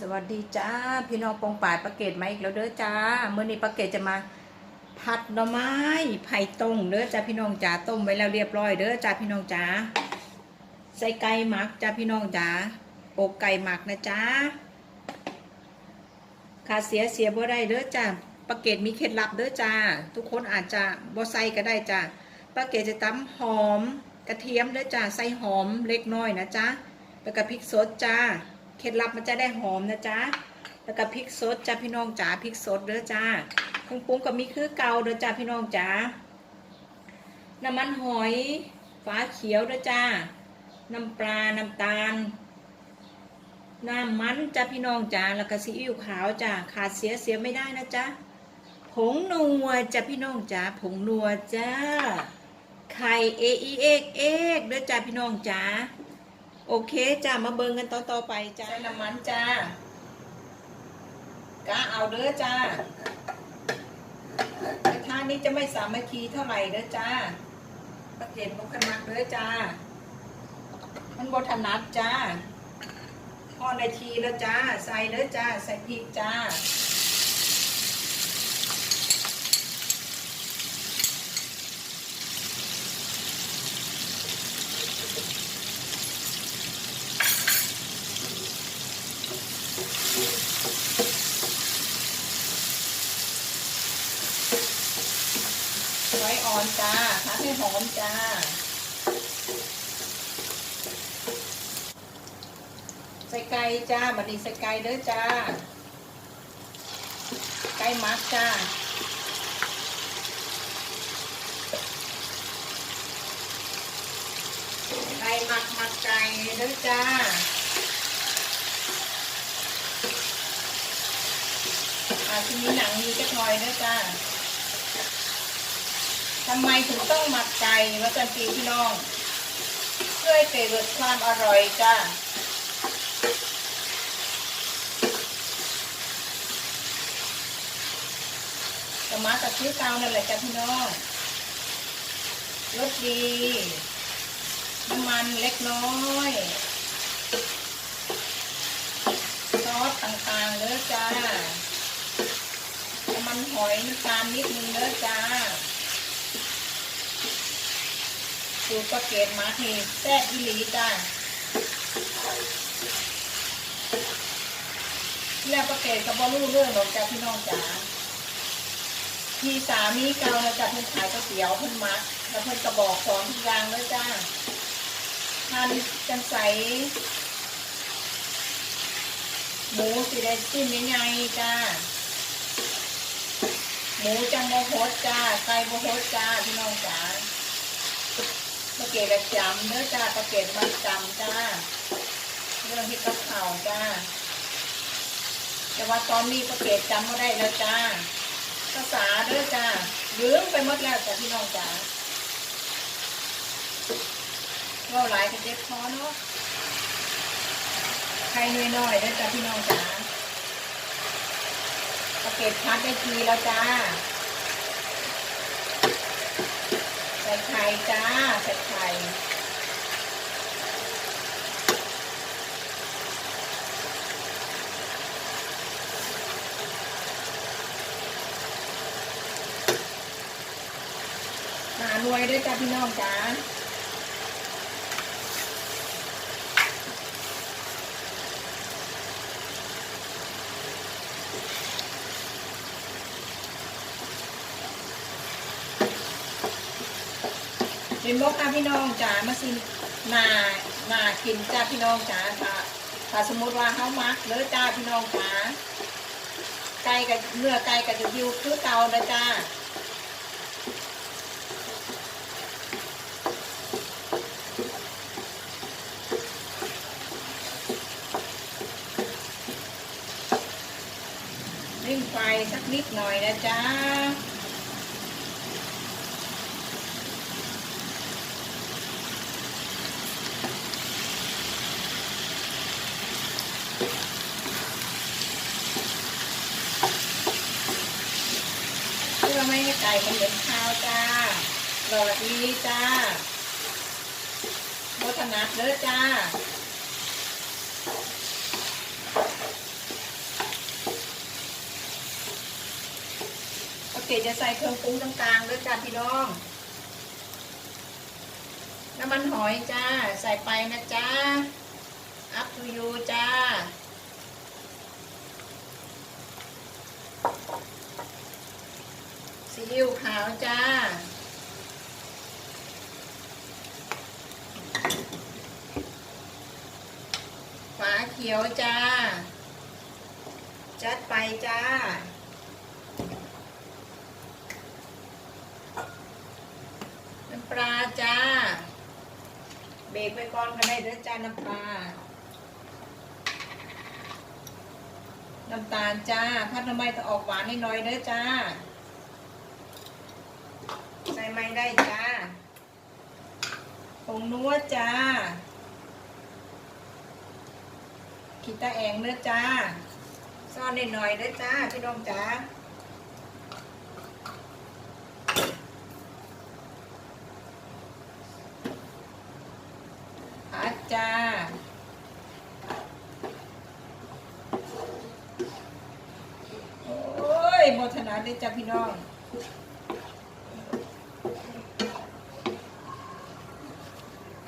สวัสดีจ้าพี่น้องปองป่าประเกตมาอีกแล้วเด้อจ้าเมื่อนี้ประเกตจะมา ผัดหน่อไม้ไผ่ต้มเด้อจ้าพี่น้องจ๋าต้มไว้แล้วเรียบร้อยเด้อจ้าพี่น้องจ๋าใส่ไก่หมักจ้าพี่น้องจ๋าอกไก่หมักนะจ้าขาดเสียเสียบ่ได้เด้อจ้าประเกตมีเคล็ดลับเด้อจ้าทุกคนอาจจะบ่ใส่ก็ได้จ้าประเกตจะตำหอมกระเทียมเด้อจ้าใส่หอมเล็กน้อยนะจ้าแล้วก็พริกสดจ้า เคล็ดลับมันจะได้หอมนะจ๊ะแล้วก็พริกสดจ้าพี่น้องจ๋าพริกสดเด้อจ้าเครื่องปรุงก็มีคือเกาเด้อจ้าพี่น้องจ๋าน้ำมันหอยฟ้าเขียวเด้อจ้าน้ำปลาน้ำตาลน้ำมันจ้าพี่น้องจ๋าแล้วก็ซีอิ๊วขาวจ้าขาดเสียเสียไม่ได้นะจ๊ะผงนัวจ้าพี่น้องจ๋าผงนัวจ้าไข่เอเอเอกเอกเด้อจ้าพี่น้องจ๋า โอเคจ้ามาเบิ่งกันต่อต่อไปจ้าใส่น้ำมันจ้ากะเอาเด้อจ้ากระทะนี้จะไม่สามัคคีเท่าไหร่เด้อจ้าประเกตบกขนักเด้อจ้า มันบถนัดจ้าพอในทีแล้วจ้า ใส่เด้อจ้า ใส่พริกจ้า อ่อนจ้าผัดให้หอมจ้า ใส่ไก่จ้าบัดนี้ใส่ไก่เด้อจ้า ไก่มักจ้าไก่มักมักไก่เด้อจ้าอาทีนี้หนังมีจะคอยเด้อจ้าำไมถึงต้องหมักไก่วัจันทีพี่น้อง เพื่อให้เกิดความอร่อยจ้าจะมากับชื่อเกานั่นแหละจ้าพี่น้องรสดี น้ำมันเล็กน้อยซอสต่างๆเด้อจ้าน้ำมันหอยน้ำตาลนิดนึงเด้อจ้า สูตรประเกตมาเทแซ่บอีหลีจ้าแล้วประเกตกับบอรู้เรื่องหรอกจ้าพี่น้องจ๋าพี่สามีเก่านะจ้าเพิ่นขายก๋วยเตี๋ยวเพิ่นมักแล้วเพิ่นกระบอกสอนทุกอย่างเลยจ้าทานกันใสหมูสีแดงจิ้มง่ายๆจ้าหมูจังโมโหดจ้าไก่โมโหดจ้าพี่น้องจ๋า ประเกตประจำเนื้อจ้าประเกตมันจำจ้า เรื่องที่กับข่าวจ้า แต่ว่าตอนนี้ประเกตจำไม่ได้แล้วจ้า ภาษาเด้อจ้าลืมไปหมดแล้วจ้าพี่น้องจ้าเราหลายกันเจ็บคอเนาะใครน้อยๆเด้อจ้าพี่น้องจ้าประเกตพัดได้ทีแล้วจ้า ใส่ไข่จ้าใส่ไข่หาหน่วยด้วยจ้าพี่น้องจ้า เป็นบกค่ะพี่น้องจ๋ามาซินานากินจ้าพี่น้องจ๋าค่ะถ้าสมมติว่าเขามักเด้อจ้าพี่น้องจ๋าไก่กับเนื้อไก่กับจะยิวคือเตาเด้อจ้าริ่งไฟสักนิดหน่อยนะจ้า ข้าวเหนียวข้าวจ้าสวัสดีจ้าโมทนาเลิศจ้าโอเคจะใส่เครื่องปรุงต่างๆด้วยจ้าพี่น้อง น้ำมันหอยจ้า ใส่ไปนะจ้าอัพทูยูจ้า ซีอิ๊วขาวจ้า ฝาเขียวจ้า จัดไปจ้าน้ำปลาจ้า เบรกไปก่อนก็ได้เด้อจ้าน้ำปลาน้ำตาลจ้าพัดน้ำไม้ต้อออกหวานนิดหน่อยเด้อจ้า ไม่ได้จ้าผงนัวจ้าขีดตาแองเด้อจ้า ซ่อนนิดหน่อยเด้อจ้า พี่น้องจ้าอาจ้าโอ้ยโมทนาได้อจ้าพี่น้อง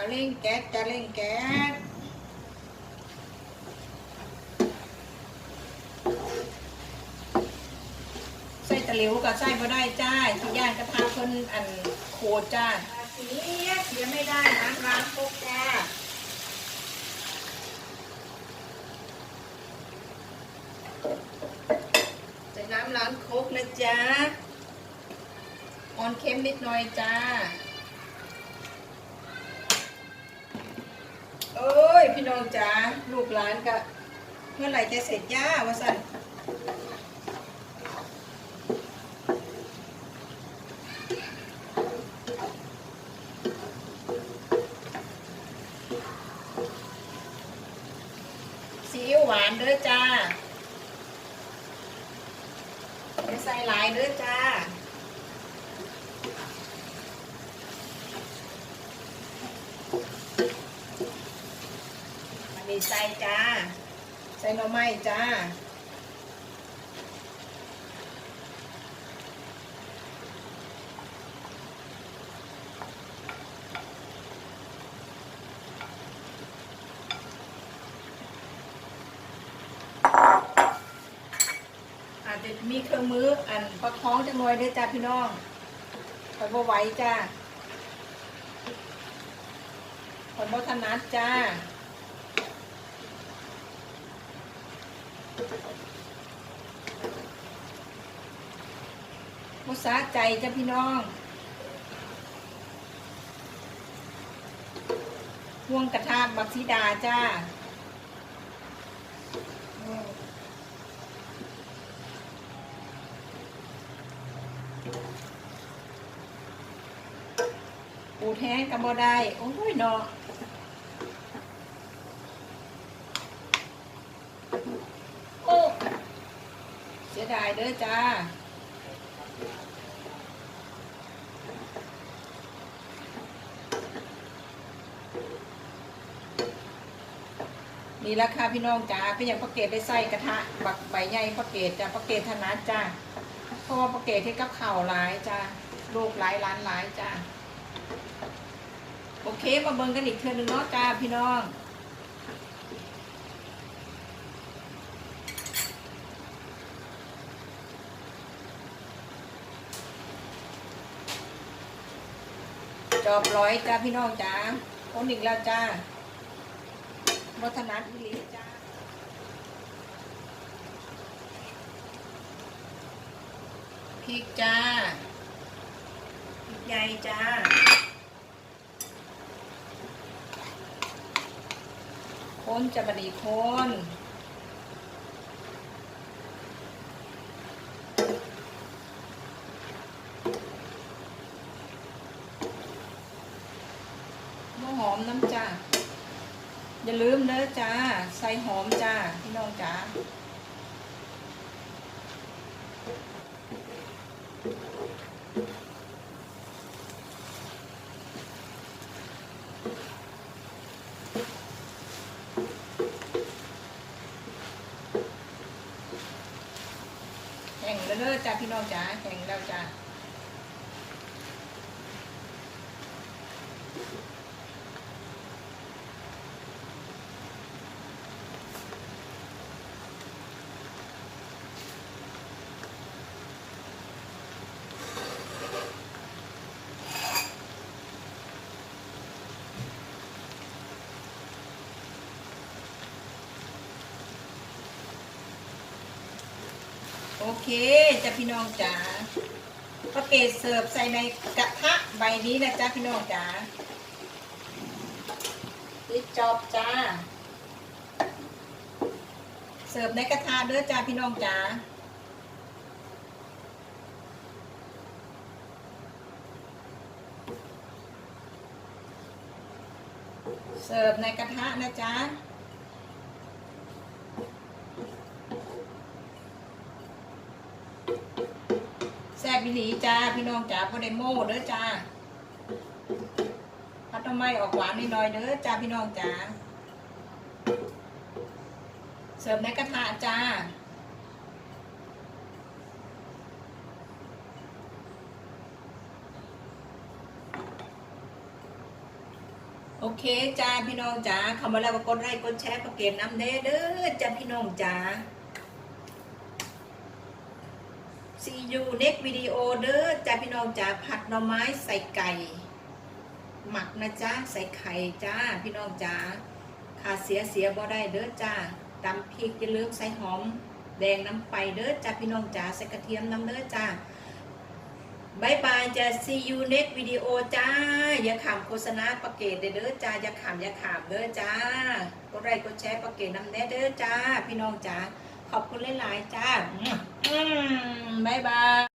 เอาเร่งแก๊สจะเร่งแก๊สใส่ตะหลิวกับใส่บ่ได้จ้าที่ย่านกระทะเพิ่นอันโคจ้าเสียเสียไม่ได้นะร้านพกจ้าใส่น้ำล้างโคกนะจ๊ะออนเค็มนิดหน่อยจ้า เอ้ย พี่น้องจ๋าลูกหลานก็เมื่อไหร่จะเสร็จย่าวะสันซีอิ๊วหวานเด้อจ้าไม่ใส่หลายเด้อจ้า นี่ใส่จ้า ใส่หน่อไม้จ้าอาจจะมีเครื่องมืออันประคองจังหน่อยเด้อจ้าพี่น้องคอยบ่ไหวจ้าคอยบ่ถนัดจ้า มุสาใจจ้ะพี่น้องห่วงกระทาบักสีดาจ้าปูแท้งกับบ่ได้ โอ้ยเนาะโอ้เสียดายเด้อจ้า นี่ราคาพี่น้องจ้าพี่ยังพระเกตได้ใส่กระทะบักใบใหญ่พระเกตจ้าพระเกตธนัดจ้าเพราะว่าพระเกตที่กับเข่าวหลายจ้าลูกหลายล้านหลายจ้าโอเคมาเบิ่งกันอีกเทื่อนึงเนาะจ้าพี่น้องจอบร้อยจ้าพี่น้องจ้าคนอีกแล้วจ้า วัฒนัทวิลิจ้าพริกจ้าพริกใหญ่จ้าคนจะบดีคนหัวหอมน้ำจ้า อย่าลืมเด้อจ้า ใส่หอมจ้า พี่น้องจ้าแห้งแล้วเด้อจ้าพี่น้องจ๋าแข็งแล้วจ้า เคจ้ะพี่น้องจ๋าปลาเกตเสิร์ฟใส่ในกระทะใบนี้นะจ๊ะพี่น้องจ๋าปิดจอบจ้า เสิร์ฟในกระทะเด้อจ้าพี่น้องจ๋าเสิร์ฟในกระทะนะจ๊ะ แซ่บบิลีจ้าพี่น้องจ๋าพอได้โม่เด้อจ้าพัดทำไมออกหวานนิดหน่อยเด้อจ้าพี่น้องจ๋าเสิร์ฟในกระทะจ้าโอเคจ้าพี่น้องจ๋าเข้ามาแล้วก็กดไลค์กดแชร์กดเก็บน้ำเด้อเด้อจ้าพี่น้องจ๋า See you next video เด้อจ้าพี่น้องจ๋าผัดหน่อไม้ใส่ไก่ หมักนะจ๊ะใส่ไข่จ้าพี่น้องจ๋าขาเสียเสียบ่ได้เด้อจ้าตำพริกอย่าลืมใส่หอม แดงน้ำไปเด้อจ้าพี่น้องจ๋าใส่กระเทียมน้ำเด้อจ้าบายบายจ้า see you next video จ้า อย่าขำโฆษณาประเกตเด้อจ้า อย่าขำอย่าขำเด้อจ้ากดไลค์กดแชร์ประเกตน้ำแน่เด้อจ้า พี่น้องจ๋า ขอบคุณหลายๆจ้า อืมบายบาย